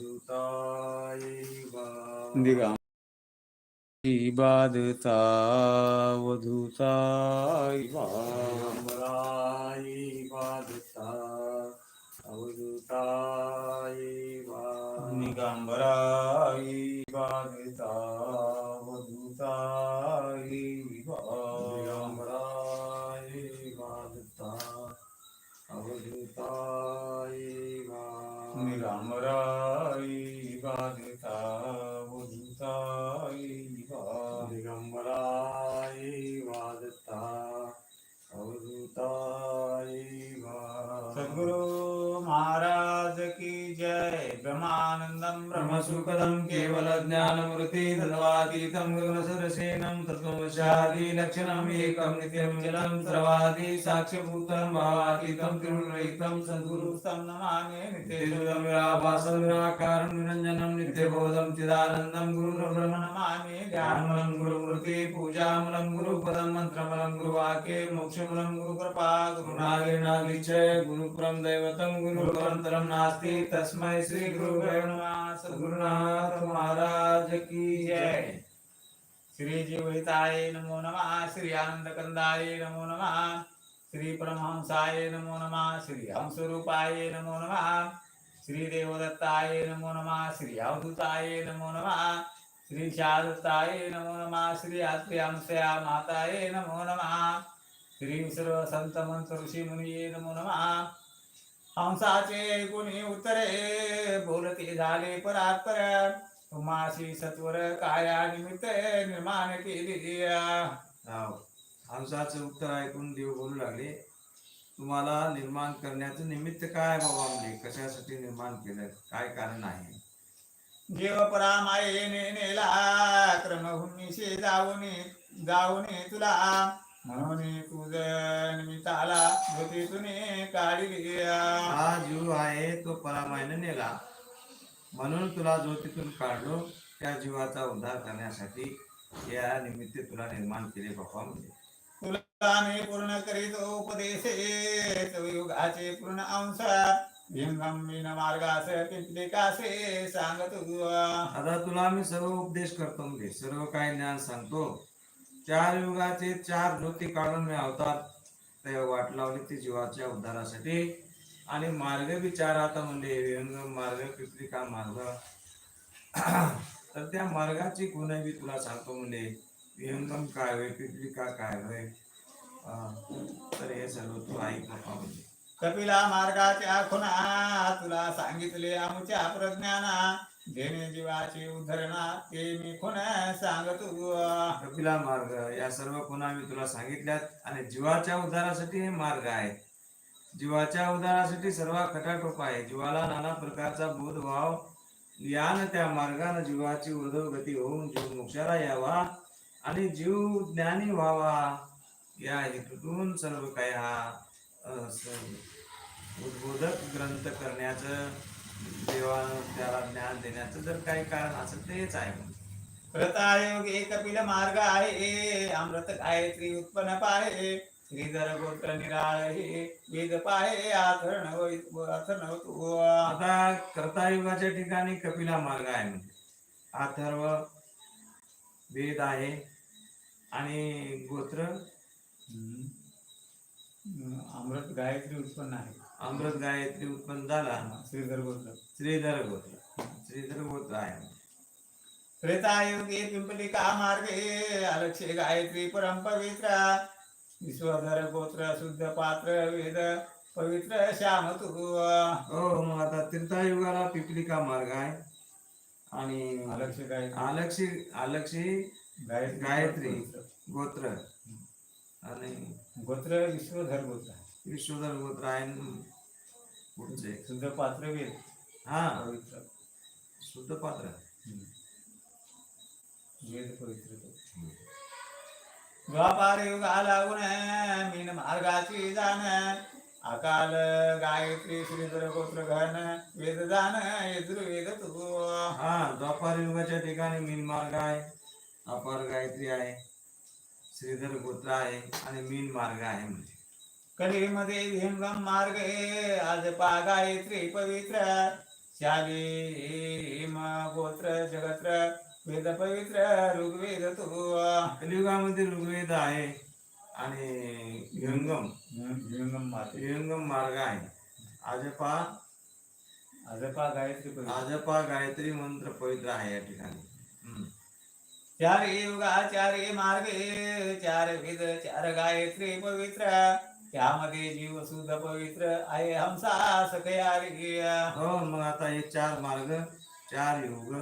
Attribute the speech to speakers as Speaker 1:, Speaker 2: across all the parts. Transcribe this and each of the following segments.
Speaker 1: अवधूताय
Speaker 2: दिगा बाधता वधूताई
Speaker 1: दिगंबराय बाधता अवधूताय
Speaker 2: निगांबराई बाधता वधूताई
Speaker 1: दिगंबराय बाधता अवधूताय
Speaker 2: निगांबराई बाधता वधूताई
Speaker 1: दिगंबराय वादता अवधूताय
Speaker 2: सद्गुरु महाराज की जय। బ్రహ్మానందం బ్రహ్మసుఖదం కేవల జ్ఞానమృతి తద్వాతీతం గగనసరసేనం తత్వమశాది లక్షణం ఏకం నిత్యం జలం సర్వాది సాక్ష్యభూతం భావాతీతం తిరుణరహితం సద్గురు నమామి నిత్యేశుదం వ్యాపాసం నిరాకారం నిరంజనం నిత్యబోధం చిదానందం గురుర్బ్రహ్మ నమామి గురు మృతి పూజామలం గురు పదం మంత్రమలం గురు వాకే మోక్షమలం గురు కృపా గురుకృపా గురునాగిరినాగిచ్చ గురుపురం దైవతం గురు గురుపరంతరం నాస్తి తస్మై శ్రీ गुरुभ्यो नमः सद्गुरुनाथ महाराज की जय श्री जीवहिताय नमो नमः श्री आनंदकंदाय नमो नमः श्री परमहंसाय नमो नमः श्री हंसरूपाय नमो नमः श्री देवदत्ताय नमो नमः श्री अवधूताय नमो नमः श्री शादत्ताय नमो नमः श्री आत्र्यांशया माताय नमो नमः श्री सर्व संत मंत ऋषी मुनी नमो नमः हंसाचे गुणी उत्तरे बोलते झाले परात्पर. तुम्हाशी सत्वर काया निमित्त निर्माण केली.
Speaker 1: हंसाचं उत्तर ऐकून देव बोलू लागले. तुम्हाला निर्माण करण्याचं निमित्त काय बाबा म्हणजे? कशासाठी निर्माण केलं? काय कारण आहे?
Speaker 2: जीव परामायेने नेला क्रमभूमीशी जाऊन जाऊन तुला. म्हणून तुझ निमित्ताला ज्योतीतून काढली
Speaker 1: हा जीव आहे तो परामायने नेला म्हणून तुला ज्योतीतून काढलो त्या जीवाचा उद्धार करण्यासाठी या निमित्त तुला निर्माण केले बाबा म्हणजे.
Speaker 2: तुला मी पूर्ण करीत उपदेशे युगाचे पूर्ण अंश. मार्गास पिंपलिकासे सांगत.
Speaker 1: आता तुला मी सर्व उपदेश करतो म्हणजे. सर्व काही ज्ञान सांगतो. चार युगाचे चार ज्योती काढून मी अवतार वाट लावली ती जीवाच्या उद्धारासाठी. आणि मार्ग विचार आता म्हणजे विहंगम मार्ग पिपलिका मार्ग. तर त्या मार्गाची गुण बी तुला सांगतो म्हणजे विहंगम काय होय पिपलिका काय होय. तर हे सर्व तू ऐक बाबा म्हणजे.
Speaker 2: कपिला मार्गाच्या खुना तुला सांगितले आमच्या प्रज्ञाना. घेणे जीवाची उद्धरणा ते मी सांगतो.
Speaker 1: कपिला मार्ग या सर्व पुन्हा मी तुला सांगितल्यात आणि जीवाच्या उद्धारासाठी हे मार्ग आहेत. जीवाच्या उद्धारासाठी सर्व खटाटोप आहे. जीवाला नाना प्रकारचा बोध व्हाव यान त्या मार्गाने जीवाची उर्धवगती होऊन जीव मोक्षाला यावा आणि जीव ज्ञानी व्हावा. या हेतूतून सर्व काही हा उद्बोधक ग्रंथ करण्याचं देवानं त्याला ज्ञान देण्याचं जर काही कारण असेल तेच हेच आहे
Speaker 2: मग एक पिल मार्ग आहे. अमृत गायत्री उत्पन्न पाहे. श्रीधर गोत्र निराळ. हे वेद पाहे आथरण आथरण
Speaker 1: आता कर्तायुगाच्या ठिकाणी कपिला मार्ग आहे म्हणजे. अथर्व वेद आहे. आणि गोत्र
Speaker 2: अमृत गायत्री उत्पन्न आहे.
Speaker 1: अमृत गायत्री उत्पन्न झाला.
Speaker 2: श्रीधर गोत्र.
Speaker 1: श्रीधर गोत्र. श्रीधर गोत्र आहे.
Speaker 2: त्रेतायुगे पिंपलिका मार्गे अलक्षे गायत्री परम पवित्र. विश्वधर गोत्र शुद्ध पात्र वेद पवित्र श्याम तू
Speaker 1: हो मग आता तीर्थायुगाला पिपलिका मार्ग आहे. आणि
Speaker 2: अलक्ष गायत्री.
Speaker 1: आलक्षी आलक्षी
Speaker 2: गायत्री.
Speaker 1: गोत्र. आणि
Speaker 2: गोत्र विश्वधर गोत्र.
Speaker 1: विश्वधर गोत्र आहे आणि पुढचे.
Speaker 2: शुद्ध पात्र वेद
Speaker 1: हा.
Speaker 2: पवित्र.
Speaker 1: शुद्ध पात्र.
Speaker 2: वेद पवित्र तो. द्वापार युगा लागून मीन मार्गाची जाण अकाल गायत्री श्रीधर गोत्र घन वेद जाण यजुर्वेद तू
Speaker 1: हा द्वापार युगाच्या ठिकाणी मीन मार्ग आहे अपार गायत्री आहे श्रीधर गोत्र आहे आणि मीन मार्ग आहे म्हणजे
Speaker 2: कलीमध्ये भिंगम मार्ग आज पा गायत्री पवित्र गोत्र जगत्र वेद पवित्र ऋग्वेद तू.
Speaker 1: कलियुगामध्ये ऋग्वेद आहे आणि विहंगम
Speaker 2: विहंगम माते
Speaker 1: विहंगम मार्ग आहे. आजपा
Speaker 2: अजपा गायत्री
Speaker 1: आजपा गायत्री मंत्र पवित्र आहे या ठिकाणी.
Speaker 2: चार युगा चार मार्गे चार वेद चार गायत्री पवित्र. त्यामध्ये जीव सुद्धा पवित्र आहे हमसा सकयारी
Speaker 1: हो मग आता हे चार मार्ग चार युग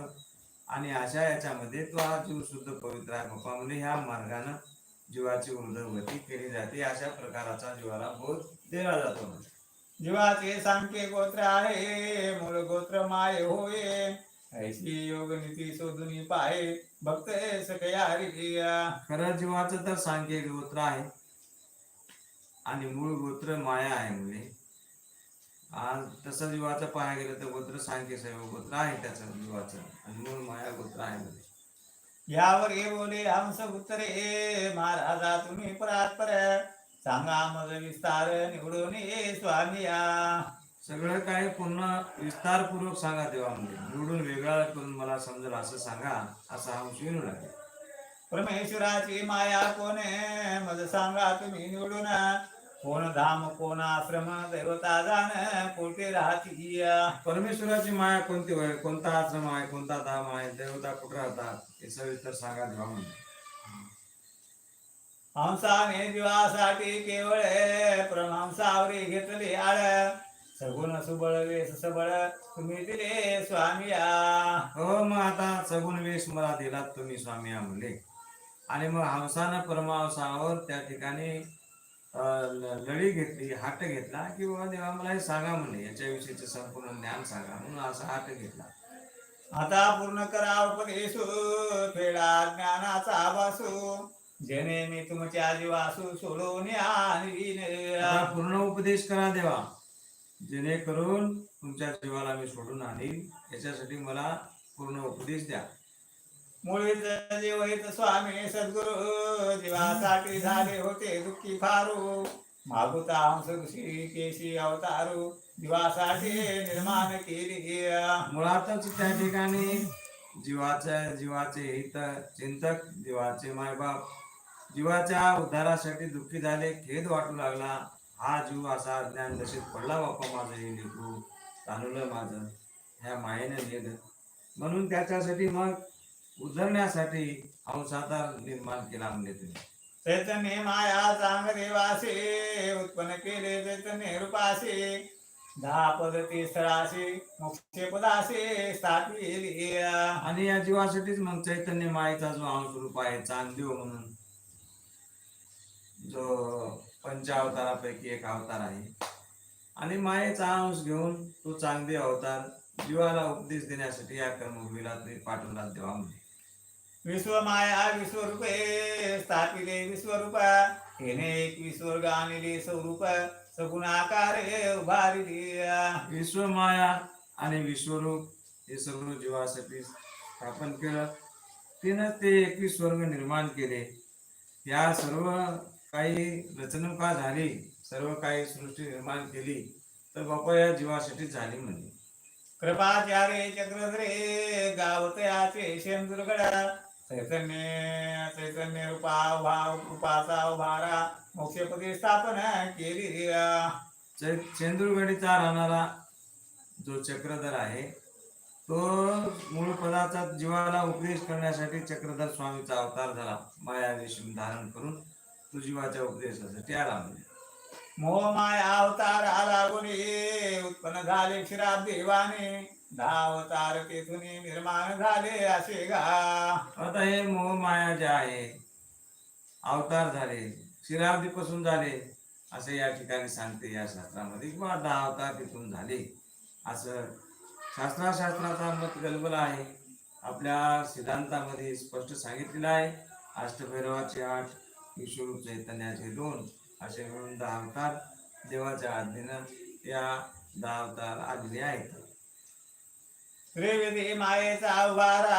Speaker 1: आणि अशा याच्यामध्ये तो हा जीव शुद्ध पवित्र आहे. बाप्पा म्हणजे ह्या मार्गानं जीवाची उर्धगती केली जाते. अशा प्रकाराचा जीवाला बोध दिला जातो
Speaker 2: जीवाचे सांख्य गोत्र आहे मूळ गोत्र माय होय. ऐशी योग नीती शोधून पाहे भक्त सकयारी
Speaker 1: खरं जीवाचं तर सांख्य गोत्र आहे. आणि मूळ गोत्र माया आहे म्हणजे तसं जीवाचं पाहायला गेलं तर गोत्र सांख्य सर्व गोत्र आहे त्याचं जीवाचं आणि मूळ माया गोत्र आहे म्हणजे
Speaker 2: यावर हे बोले हंस उत्तरे महाराजा तुम्ही परात्पर सांगा मग विस्तार निवडून ये स्वामी या.
Speaker 1: सगळं काय पुन्हा विस्तारपूर्वक सांगा तेव्हा म्हणजे निवडून वेगळा करून मला समजेल असं सांगा असं हा विनू लागेल.
Speaker 2: परमेश्वराची माया कोणे मज सांगा तुम्ही निवडून. कोण धाम कोण आश्रम दैवता जाण कोठे राहती
Speaker 1: परमेश्वराची माया कोणती होय? कोणता आश्रम आहे? कोणता धाम आहे? देवता कुठे राहतात? हे सविस्तर सांगा तेव्हा म्हणजे
Speaker 2: हंसाने जीवासाठी केवळ परमहंसावरी घेतले आळ. सगुण सुबळ वेश सबळ तुम्ही दिले स्वामी
Speaker 1: हो मग आता सगुण वेश मला दिलात तुम्ही स्वामी म्हणले. आणि मग हंसानं परमावसावर त्या ठिकाणी लढी घेतली हाट घेतला की बाबा देवा मला हे सांगा म्हणले याच्याविषयीचं संपूर्ण ज्ञान सांगा म्हणून असा हाट घेतला.
Speaker 2: आता पूर्ण करा उपदेशो फेडा ज्ञानाचा वासू जेणे मी तुमच्या जीवासू सोडून
Speaker 1: पूर्ण उपदेश करा देवा. जेणेकरून तुमच्या जीवाला मी सोडून आणीन. याच्यासाठी मला पूर्ण उपदेश द्या.
Speaker 2: मुळीच जीवहित स्वामी सद्गुरु जीवासाठी झाले होते दुःखी फारू. मागुता हंस ऋषी केशी अवतारू जीवासाठी निर्माण केली.
Speaker 1: मुळातच त्या ठिकाणी जीवाच्या जीवाचे हित चिंतक जीवाचे मायबाप जीवाच्या उद्धारासाठी दुःखी झाले खेद वाटू लागला. हा जीव असा ज्ञान दशेत पडला बाप्पा माझं हे लेकरू तानुलं माझं. ह्या मायेनं नेलं. म्हणून त्याच्यासाठी मग उधरण्यासाठी अंसाचा निर्माण केला म्हणजे तुम्ही
Speaker 2: चैतन्य माया चांग देवासे उत्पन्न केले चैतन्य रूपासे. दहा पदती स्थळासे मोक्षे पदासे स्थापिली
Speaker 1: आणि या जीवासाठीच मग चैतन्य मायेचा जो अंश रूप आहे चांगदेव म्हणून जो पंचावतारापैकी एक अवतार आहे. आणि मायेचा अंश घेऊन तो चांगदेव अवतार जीवाला उपदेश देण्यासाठी या कर्मभूमीला पाठवला देवा म्हणजे
Speaker 2: विश्व माया विश्वरूपे स्थापिले विश्वरूप. हेने एक विश्वर्ग आणले स्वरूप सगुणाकारे उभारिली
Speaker 1: विश्वमाया आणि विश्वरूप हे सर्व जीवासाठी स्थापन केलं. तिनं ते एकवीस वर्ग निर्माण केले. या सर्व काही रचनुका झाली सर्व काही सृष्टी निर्माण केली तर बापा या जीवासाठी झाली म्हणजे
Speaker 2: कृपाचार्य चक्रधरे गावतयाचे शेंदुर्गड चैतन्य चैतन्य रूपा भाव कृपाचा उभारा मोक्षपदी स्थापना केली
Speaker 1: चै- चेंदूरगडीचा राहणारा जो चक्रधर आहे तो मूळ पदाचा जीवाला उपदेश करण्यासाठी चक्रधर स्वामीचा अवतार झाला. माया रेशीम धारण करून तो जीवाच्या उपदेशासाठी आला म्हणजे.
Speaker 2: मोह माया अवतार आला गुणी उत्पन्न झाले क्षीराब देवाने दहा अवतार तेथून निर्माण झाले असे गा.
Speaker 1: आता हे मोह माया जे आहे अवतार झाले क्षीराब्दीपासून झाले असे या ठिकाणी सांगते या शास्त्रामध्ये किंवा दहा अवतार तिथून झाले. असं शास्त्राशास्त्राचा मत गलबला आहे. आपल्या सिद्धांतामध्ये स्पष्ट सांगितलेलं आहे. अष्टभैरवाचे आठ विश्वरूप चैतन्याचे दोन असे मिळून दहा अवतार देवाच्या आज्ञेनं या दहा अवतार आलेले आहेत.
Speaker 2: त्रिवेदी मायेचा उभारा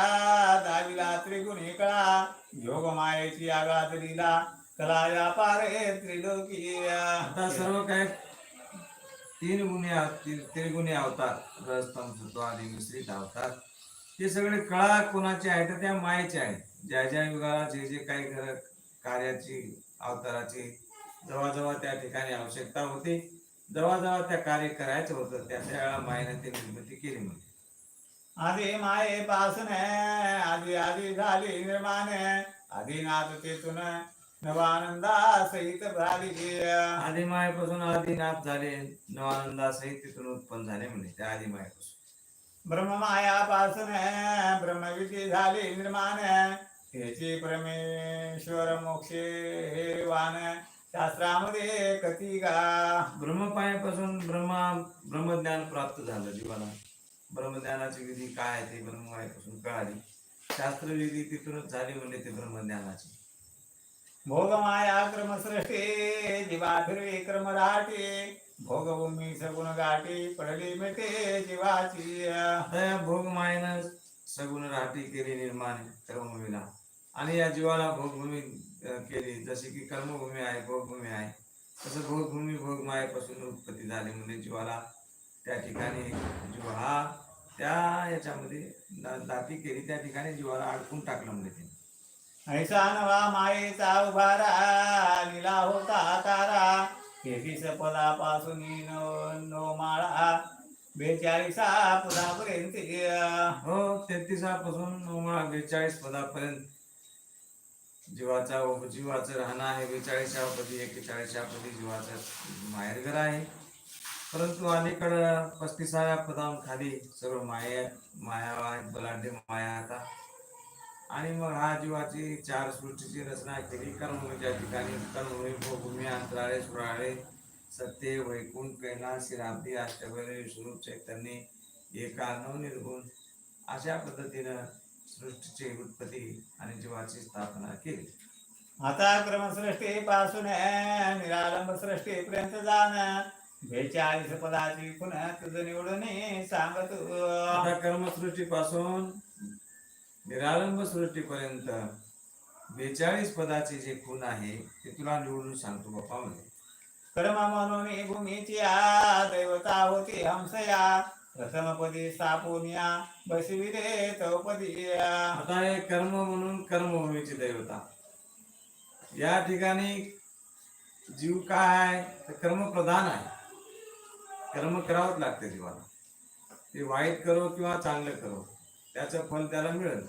Speaker 2: दाविला त्रिगुणी कळा योग मायेची आघात लिला कला व्यापारे त्रिलोकी
Speaker 1: आता सर्व काय तीन गुन्हे त्रिगुणी अवतार रजतम आदी मिश्रित अवतार. ते सगळे कळा कोणाचे आहेत तर त्या मायेचे आहेत. ज्या ज्या युगाला जे जे काही कार्याची अवताराची जवळजवळ त्या ठिकाणी आवश्यकता होती. जवळजवळ त्या कार्य करायचं होतं त्या त्यावेळेला मायेने ती निर्मिती केली म्हणजे
Speaker 2: आधी माये पासून आधी आधी झाली निर्माण आधी नाथ तेथून नवानंदा सहित झाली
Speaker 1: आधी मायेपासून आधी नाथ झाले नवानंदासहित तिथून उत्पन्न झाले म्हणजे त्या आधी मायेपासून.
Speaker 2: ब्रह्ममाया पासून ब्रह्मविद्य झाली निर्माण हेची परमेश्वर मोक्षे हे वान. शास्त्रामध्ये कती गा
Speaker 1: ब्रह्मपायापासून ब्रह्मा ब्रह्मज्ञान प्राप्त झालं जीवाला ब्रह्मज्ञानाची विधी काय आहे ते ब्रह्मपासून कळाली. शास्त्रविधी तिथूनच झाली म्हणजे ते ब्रह्मज्ञानाची.
Speaker 2: भोगमाया क्रमसृष्टी जीवा फिरवी क्रमराटी भोगभूमी सगुण गाठी पडली मिटे जीवाची.
Speaker 1: आता या भोगमायेनं सगुण राहटी केली निर्माण कर्मभूमीला. आणि या जीवाला भोगभूमी केली. जशी की कर्मभूमी आहे भोगभूमी आहे. तसं भोगभूमी भोगमायेपासून उत्पत्ती झाली म्हणजे जीवाला त्या ठिकाणी जीव हा त्या याच्यामध्ये दा- दाटी केली त्या ठिकाणी जीवाला अडकून टाकलं म्हणजे ते
Speaker 2: ऐसा नवा मायेचा उभारा निला होता तारा. तेवीस पदापासून नो नो माळा. बेचाळीसा पदापर्यंत
Speaker 1: हो तेहतीसापासून नवमा बेचाळीस पदापर्यंत जीवाचा जीवाचं राहणं आहे बेचाळीसच्या पदी एक्केचाळीसच्या पदी जीवाचं माहेरघर आहे. परंतु अलीकडं पस्तीसाव्या पदाखाली सर्व माया माया बलाढ्य माया आता. आणि मग हा जीवाची चार सृष्टीची रचना केली. कर्मभूमीच्या ठिकाणी कर्मभूमी भूमी अंतराळे सुराळे सत्य वैकुंठ कैलास शिराब्दी अष्टबली स्वरूप चैतन्य एका नवनिर्गुण अशा पद्धतीनं सृष्टीची उत्पत्ती आणि जीवाची स्थापना केली.
Speaker 2: आता क्रमसृष्टी पासून निरालंब सृष्टी पर्यंत जाण बेचाळीस पदाची पुन्हा तुझं निवडून सांगत.
Speaker 1: आता कर्मसृष्टीपासून निरालंब सृष्टीपर्यंत बेचाळीस पदाचे जे खून आहे ते तुला निवडून सांगतो बाप्पा म्हणजे
Speaker 2: कर्म म्हणून भूमीची आ दैवता होती हंसया. प्रथमपदी स्थापुनिया बसविले चौपदी
Speaker 1: आता हे कर्म म्हणून कर्मभूमीची दैवता. या ठिकाणी जीव काय आहे तर कर्मप्रधान आहे. कर्म करावंच लागते जीवाला. ते वाईट करो किंवा चांगलं करो त्याचं फल त्याला मिळेल.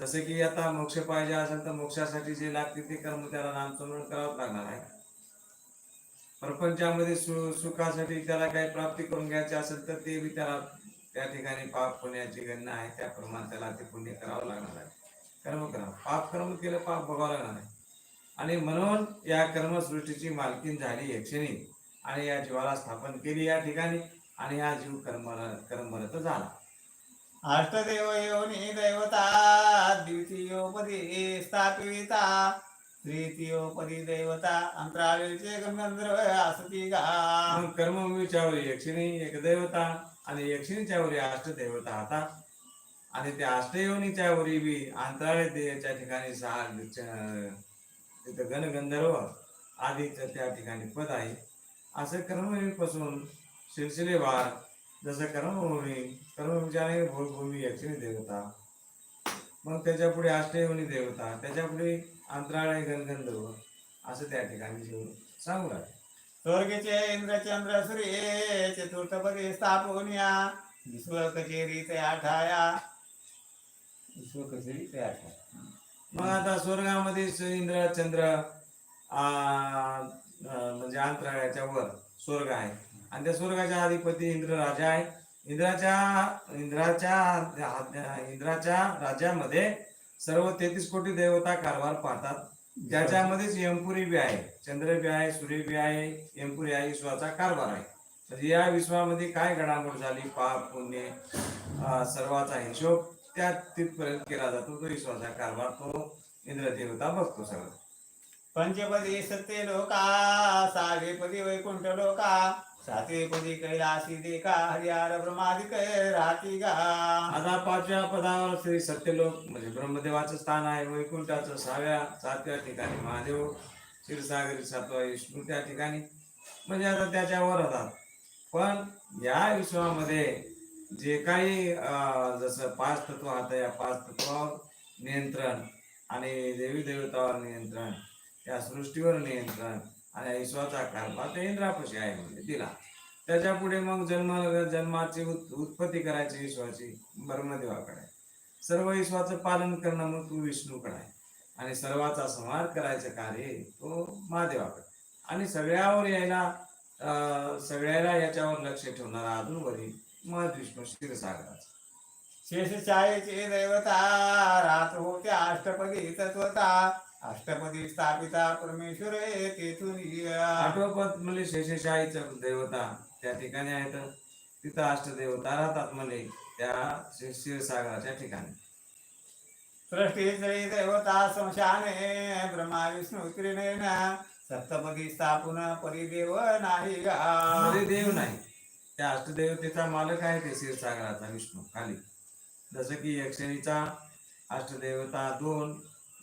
Speaker 1: जसं की आता मोक्ष पाहिजे असेल तर मोक्षासाठी जे लागते ते कर्म त्याला नामस्मरण करावंच लागणार आहे. प्रपंचामध्ये सु सुखासाठी त्याला काही प्राप्ती करून घ्यायची असेल तर ते बी त्याला त्या ठिकाणी पाप पुण्याची गणना आहे. त्याप्रमाणे त्याला ते पुण्य करावं लागणार आहे. कर्म करा पाप कर्म केलं पाप बघावं लागणार आहे. आणि म्हणून या कर्मसृष्टीची मालकीन झाली यक्षणी आणि या जीवाला स्थापन केली या ठिकाणी आणि हा जीव कर्म कर्मरत झाला.
Speaker 2: अष्टदेव योनी दैवता द्वितीयोपदी स्थापिता तृतीयोपदी दैवता अंतराळीचे गंधर्व असती गा
Speaker 1: मग कर्मभूमीच्या वरी यक्षिणी एक देवता आणि यक्षिणीच्या वरी अष्टदेवता आता. आणि त्या अष्टयोनीच्या वरी बी अंतराळे देवाच्या ठिकाणी सहा तिथं गणगंधर्व आदीचं त्या ठिकाणी पद आहे. असं कर्मभूमीपासून सिलसिलेवार जसं कर्मभूमी कर्मभूमीच्या भूमी यक्षिणी देवता. मग त्याच्या पुढे अष्टयोनी देवता त्याच्या पुढे अंतराळे गणगंधर्व असं त्या ठिकाणी सांगू लागले.
Speaker 2: स्वर्गीचे इंद्रचंद्र सूर्य चतुर्थपदी स्थापुनिया विश्व कचेरी ते आठाया. विश्व कचेरी ते आठाया.
Speaker 1: मग आता स्वर्गामध्ये स- इंद्र चंद्र म्हणजे अंतराळ्याच्या वर स्वर्ग आहे. आणि त्या स्वर्गाच्या अधिपती इंद्र राजा आहे. इंद्राच्या इंद्राच्या इंद्राच्या राज्यामध्ये सर्व तेहतीस कोटी देवता कारभार पाहतात. ज्याच्यामध्येच यमपुरी बी आहे चंद्र बी आहे सूर्य बी आहे यमपुरी आहे विश्वाचा कारभार आहे. म्हणजे या विश्वामध्ये काय घडामोड झाली? पाप पुण्य सर्वाचा हिशोब त्या तिथपर्यंत केला जातो. तो विश्वाचा कारभार तो इंद्र देवता बघतो सगळं.
Speaker 2: पंचपदी सत्य लोका सहावेपदी वैकुंठ लोका सातवेपदी कैलासी देखा हरिहर ब्रह्मादिक राहती गा।
Speaker 1: आता पाचव्या पदावर श्री सत्यलोक म्हणजे ब्रह्मदेवाचं स्थान आहे वैकुंठाचं सहाव्या सातव्या ठिकाणी महादेव क्षीरसागरी सातवा विष्णू त्या ठिकाणी. म्हणजे आता त्याच्यावर होतात पण या विश्वामध्ये जे काही अं, जसं पाच तत्व आता या पाच तत्वावर नियंत्रण आणि देवी देवतावर नियंत्रण या सृष्टीवर नियंत्रण आणि ईश्वराचा कारभार ते इंद्रापाशी आहे म्हणजे दिला त्याच्या पुढे मग जन्म जन्माची उत- उत्पत्ती करायची ईश्वराची ब्रह्मदेवाकडे. सर्व ईश्वराचं पालन करणं मग तू विष्णूकडे आहे. आणि सर्वाचा संहार करायचं कार्य तो महादेवाकडे. आणि सगळ्यावर यायला अं, सगळ्याला याच्यावर लक्ष ठेवणारा अजून वरी महाविष्णू क्षीरसागराचा.
Speaker 2: शेषशाहीचे दैवता रात होत्या अष्टपदी तत्वता. अष्टपदी स्थापिता परमेश्वर तेथून या.
Speaker 1: आठवं पद म्हणजे शेषशाहीचं देवता. त्या ठिकाणी आहेत. तिथं अष्टदेवता राहतात म्हणजे त्या क्षी- क्षीरसागराच्या ठिकाणी.
Speaker 2: सृष्टी देवता संशाने ब्रह्मा विष्णू त्रिनेन. सप्तपदी स्थापून परिदेव नाही गा
Speaker 1: मध्ये देव नाही. त्या अष्टदेवतेचा मालक आहे ते क्षीरसागराचा विष्णू खाली. जसं की यक्षिणीचा अष्टदेवता दोन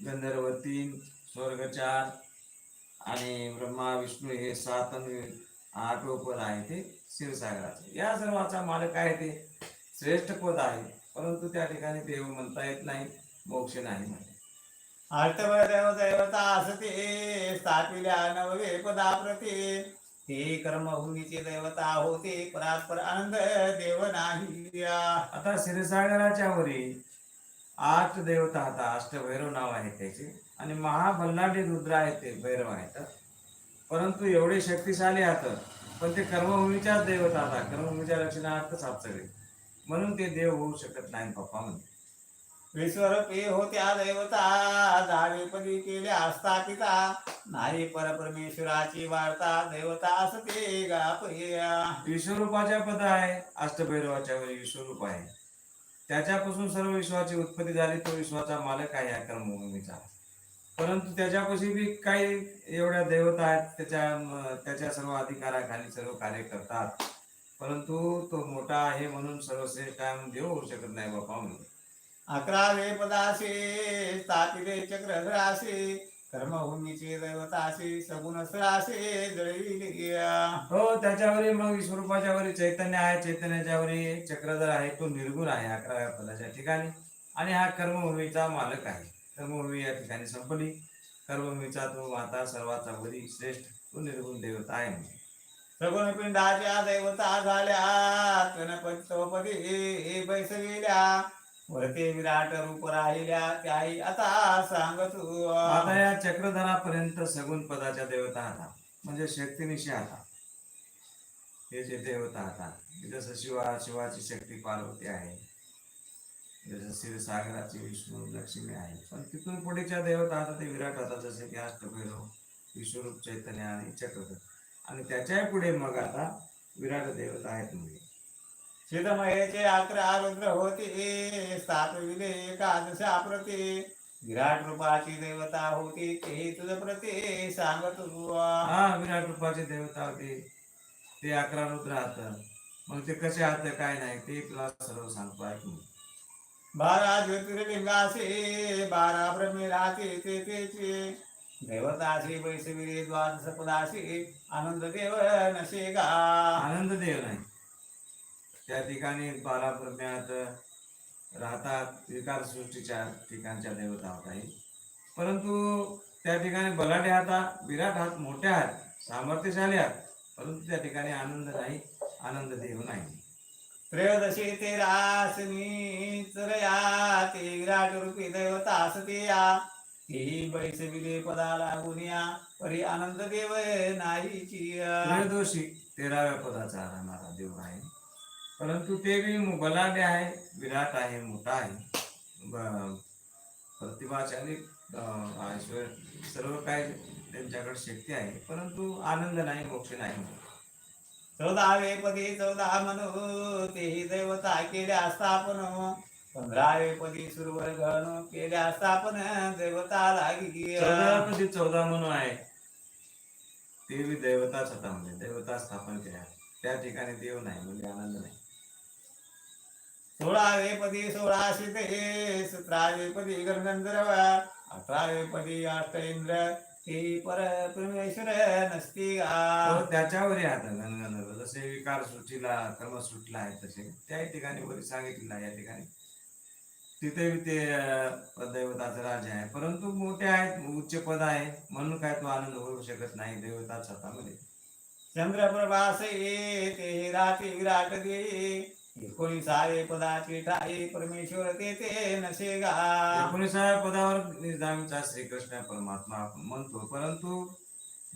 Speaker 1: गंधर्व तीन स्वर्ग चार आणि ब्रह्मा विष्णू हे सात आणि आठवं पद आहे ते क्षीरसागराचे. या सर्वाचा मालक आहे ते? श्रेष्ठ पद आहे. परंतु त्या ठिकाणी देव म्हणता येत नाही मोक्ष नाही म्हणजे
Speaker 2: अष्टवदेव देवता असते सातविल्या नववे पदा प्रती कर्मभूमीचे देवता होते परात्पर आनंद देव नाही.
Speaker 1: आता क्षीरसागराच्या वरी आठ देवता आता अष्टभैरव नाव आहे त्याचे आणि महाबल्लाढ्य रुद्र आहेत ते भैरव आहेत. परंतु एवढे शक्तिशाली आहात पण ते कर्मभूमीच्याच देवता आता. कर्मभूमीच्या रक्षणार्थ आहात सगळे. म्हणून ते देव होऊ शकत नाही पप्पा म्हणजे
Speaker 2: विश्वरूपी होत्या देवता. जावेपदी केल्या स्थापिता नाही परमेश्वराची वार्ता. देवता असते गापया
Speaker 1: विश्वरूपाच्या पद आहे. अष्टभैरवाच्या वरी विश्वरूप आहे. त्याच्यापासून सर्व विश्वाची उत्पत्ती झाली. तो विश्वाचा मालक आहे या कर्मभूमीचा. परंतु त्याच्यापाशी बी काही एवढ्या देवता आहेत. त्याच्या त्याच्या सर्व अधिकाराखाली सर्व कार्य करतात. परंतु तो मोठा आहे म्हणून सर्वश्रेष्ठ आहे म्हणून देव होऊ शकत नाही बापा म्हणून.
Speaker 2: अकरावे पदासे स्थापिते चक्रधरासे कर्मभूमीचे देवतासे सगुण सरासे
Speaker 1: हो त्याच्यावरी मग विश्वरूपाच्या वरी चैतन्य आहे चैतन्याच्या वरी चक्रधर आहे तो निर्गुण आहे अकराव्या पदाच्या ठिकाणी. आणि हा कर्मभूमीचा मालक आहे. कर्मभूमी या ठिकाणी संपली. कर्मभूमीचा तो माता सर्वाचा वरी श्रेष्ठ तो निर्गुण देवता आहे
Speaker 2: सगुण पिंडाच्या देवता झाल्या तनपदी बैसविल्या वरते विराट रूप राहिल्या त्याही आता सांगतो
Speaker 1: आता या चक्रधरापर्यंत सगुण पदाच्या देवता आता. म्हणजे शक्तीनिशी आता. हे जे देवता आता. जसं शिवा शिवाची शक्ती पार्वती आहे. जसं क्षीरसागराची विष्णू लक्ष्मी आहे. पण तिथून पुढेच्या देवता आता ते विराट आता जसे की अष्टभैरव विश्वरूप चैतन्य आणि चक्रधर. आणि त्याच्याही पुढे मग आता विराट देवता आहेत म्हणजे
Speaker 2: चिदमयेचे अकरा रुद्र होते. सात विले एकादशा प्रती विराट रूपाची देवता होती. ते तुझ प्रती. सांगतो
Speaker 1: हा विराट रूपाचे देवता होते. ते अकरा रुद्र राहतात मग ते कसे आहात काय नाही ते तुला सर्व सांगतो ऐकून
Speaker 2: बारा ज्योतिर्लिंगासे बारा ब्रह्मे राहते ते तेचे. देवताशी बैसविले द्वादश पदाशी आनंद देव नसे गा
Speaker 1: आनंद देव नाही. त्या ठिकाणी बारा प्रज्ञात राहतात विकार सृष्टीच्या ठिकाणच्या देवता होत आहे परंतु त्या ठिकाणी बलाढ्य हाता विराट हात मोठे आहेत सामर्थ्यशाली आहेत परंतु त्या ठिकाणी आनंद नाही आनंद देव नाही.
Speaker 2: त्रयोदशी तेरासनी चरया ते विराट रूपी देवता असते या तेही बैसविले पदा लागून या परी आनंद देव नाहीची
Speaker 1: त्रयोदशी तेराव्या पदाचा राहणारा देव आहे. परंतु ते बी बलाढ्य आहे विराट आहे मोठा आहे. प्रतिभाशाली सर्व काय त्यांच्याकडे शक्ती आहे. परंतु आनंद नाही मोक्ष नाही.
Speaker 2: चौदावे पदी चौदा म्हणू तेही देवता केल्या स्थापन. पंधरावे पदी सुरवर गण केल्या स्थापन. देवता लागी
Speaker 1: चौदापदी चौदा म्हणून आहे. ते बी देवताच होता म्हणजे देवता स्थापन केल्या. त्या ठिकाणी देव नाही म्हणजे आनंद नाही.
Speaker 2: सोळावे पदी सोळाशे ते सतरावे पदी गणगंधर्व अठरावे पदी अष्ट इंद्र ती पर परमेश्वर नसती
Speaker 1: तो
Speaker 2: गा
Speaker 1: त्याच्यावरही आता गणगण जसे विकार सृष्टीला कर्मसृष्टीला आहे तसे. त्याही ठिकाणी वर सांगितलेलं आहे या ठिकाणी. तिथे ते दैवताचा राजा आहे. परंतु मोठे आहेत उच्च पद आहे. म्हणून काय तो आनंद होऊ शकत नाही दैवता स्वतःमध्ये
Speaker 2: चंद्रप्रभास ते राती विराट दे एकोणीसावे पदाची ठाई परमेश्वर ते ते नसे गा
Speaker 1: एकोणीसाव्या पदावर निजामचा श्रीकृष्ण परमात्मा आपण म्हणतो परंतु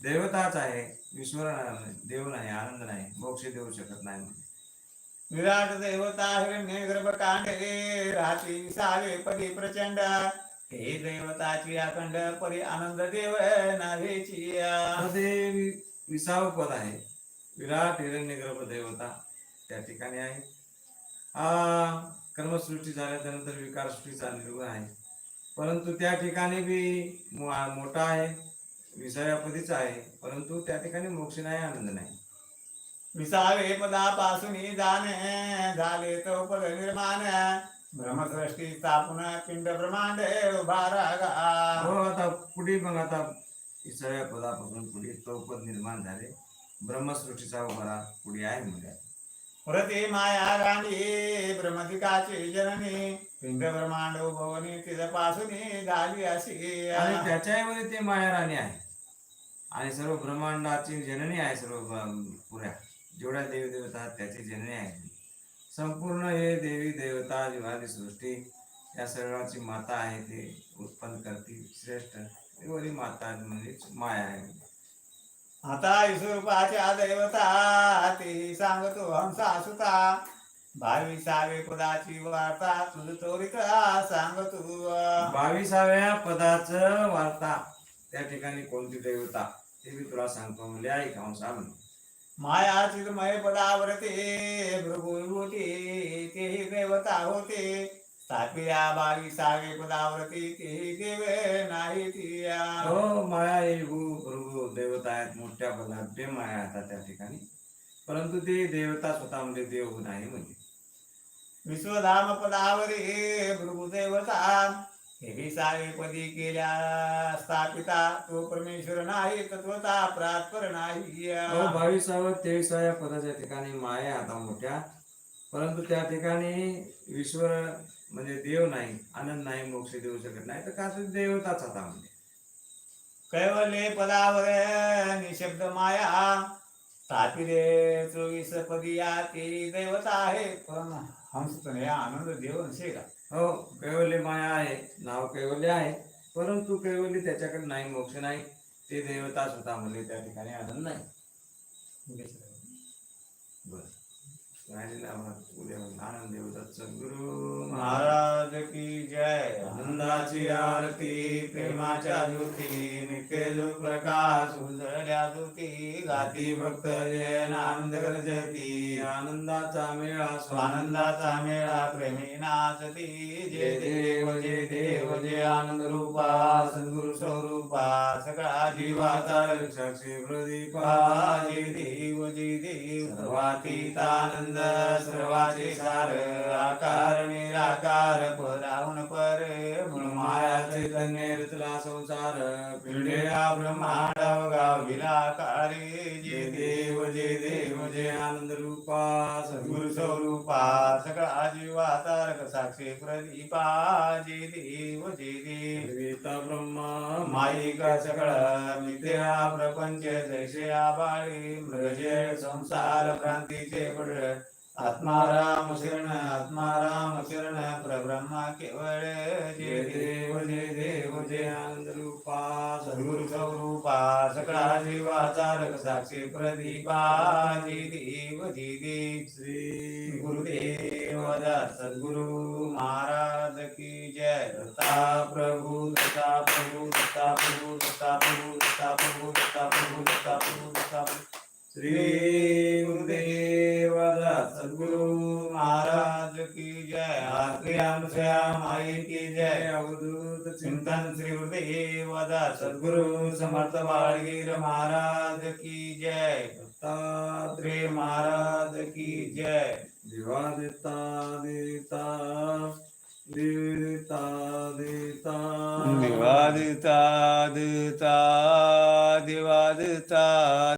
Speaker 1: देवताच आहे ईश्वर देव नाही आनंद नाही मोक्ष देऊ शकत नाही.
Speaker 2: विराट देवता हिरण्य गर्भकांडे रात्री विसावे पदी प्रचंड. हे देवताची अखंड परी आनंद देव नावेची
Speaker 1: विसावं पद आहे. विराट हिरण्यगर्भ देवता त्या ठिकाणी आहे. कर्मसृष्टी झाल्याच्यानंतर विकार सृष्टीचा निर्गुण आहे. परंतु त्या ठिकाणी बी मोठा आहे विसाव्यापदीचा आहे परंतु त्या ठिकाणी मोक्ष नाही आनंद नाही.
Speaker 2: विसावे पदापासून जाणे झाले तो पद निर्माण. ब्रह्मसृष्टी स्थापन पिंड ब्रह्मांड उभारा
Speaker 1: हो आता पुढे मग आता विसाव्या पदापासून पुढे तो पद निर्माण झाले. ब्रह्मसृष्टीचा उभारा पुढे आहे म्हणजे
Speaker 2: प्रति माया राणी ब्रह्मदिकाची जननी पिंड ब्रह्मांड भवनी तिथपासून झाली अशी.
Speaker 1: आणि त्याच्यावर ते मायाराणी आहे. आणि सर्व ब्रह्मांडाची जननी आहे सर्व पुऱ्या. जेवढ्या देवी देवता त्याची जननी आहे. संपूर्ण हे देवी देवता जीवादी सृष्टी या सर्वांची माता आहे ते उत्पन्न करती श्रेष्ठ. माता म्हणजे माया आहे.
Speaker 2: आता ईश्वरूपाच्या देवता ते सांगतो हंसा सुता. बावीसावे पदाची वार्ता तुझ चोरीत सांगतो.
Speaker 1: बावीसाव्या पदाचं वार्ता त्या ठिकाणी कोणती देवता? ते मी तुला सांगतो म्हणजे ऐक हंसा म्हणे
Speaker 2: माया चिन्मय पदावरते भृगुरुटी तेही देवता होते. स्थापिया बावीसावे पदावरती तेही देव नाही
Speaker 1: हो माया हे भृगू देवता आहेत मोठ्या ते माया आता त्या ठिकाणी. परंतु ते देवता स्वतःमध्ये देव नाही म्हणजे.
Speaker 2: विश्वधाम पदावरी भृगुदेवता हे सावे पदी केल्या स्थापिता तो परमेश्वर नाही तत्वता प्रात्पर नाही
Speaker 1: हो बावीसावं तेविसाव्या पदाच्या ठिकाणी माया आता मोठ्या. परंतु त्या ठिकाणी ईश्वर म्हणजे देव नाही आनंद नाही मोक्ष देऊ शकत नाही तर का देवताच आता म्हणजे
Speaker 2: कैवल्य पदावर निशब्द माया स्थापिले चोवीस पदिया ती देवता आहे पण हंस तनया आनंद देव नसे का
Speaker 1: हो कैवल्य माया आहे नाव कैवल्य आहे परंतु कैवल्य त्याच्याकडे नाही मोक्ष नाही ते देवता स्वतःमध्ये त्या ठिकाणी आनंद नाही. बरं. राहिलेलं आम्हाला उद्या आनंद देवता सद्गुरु
Speaker 2: महाराज की जय।
Speaker 1: आनंदाची आरती प्रेमाच्या दुखी नित्य प्रकाश
Speaker 2: उजळल्या दुखी
Speaker 1: गाती भक्त जयन आनंद गर्जती आनंदाचा मेळा
Speaker 2: स्वानंदाचा मेळा प्रेमी नाचती।
Speaker 1: जय देव जय देव जय आनंद रूपा सद्गुरु स्वरूपा
Speaker 2: सगळा
Speaker 1: जीवाचा
Speaker 2: रक्षक
Speaker 1: रक्षाक्षी प्रदीपा
Speaker 2: जय देव जय देव।
Speaker 1: सर्वातीत आनंद सर्वाचे सार आकार निराकार
Speaker 2: पराहुन पर
Speaker 1: मूळ माया चैतन्य रचला संसार पिढे ब्रह्मांड
Speaker 2: गाविला काळी
Speaker 1: जय देव जय देव जय आनंद रूपा
Speaker 2: सद्गुरु स्वरूपा सगळा जीवा तारक साक्षी प्रदीपा जय देव जय देव.
Speaker 1: गीता ब्रह्मा
Speaker 2: माईक सकळ मिथ्या प्रपंच जैसे आबाळी मृगजय संसार क्रांतीचे पड आत्माराम शरण आत्माराम शरण प्रब्रह्म केवळ
Speaker 1: जय देव जय देव जय आनंदरूपा
Speaker 2: सद्गुरु स्वरूपा सकळा जीवाचारक साक्षी प्रदीपा जय देव जय देव
Speaker 1: श्री
Speaker 2: गुरुदेव सद्गुरु महाराज की जय
Speaker 1: दत्ता प्रभु दत्ता प्रभु दत्ता प्रभु दत्ता प्रभु दत्ता प्रभु दत्ता प्रभु दत्ता प्रभु श्री गुरुदेव सद्गुरु
Speaker 2: महाराज की जय। आत्रियाम श्याम आई की जय।
Speaker 1: अवधूत
Speaker 2: चिंतन श्री गुरुदेव सद्गुरु समर्थ बाळगीर महाराज की जय।
Speaker 1: दत्तात्रेय
Speaker 2: श्री महाराज की जय।
Speaker 1: दिवा देता देता देता देता।
Speaker 2: दिवादता दता दिवादता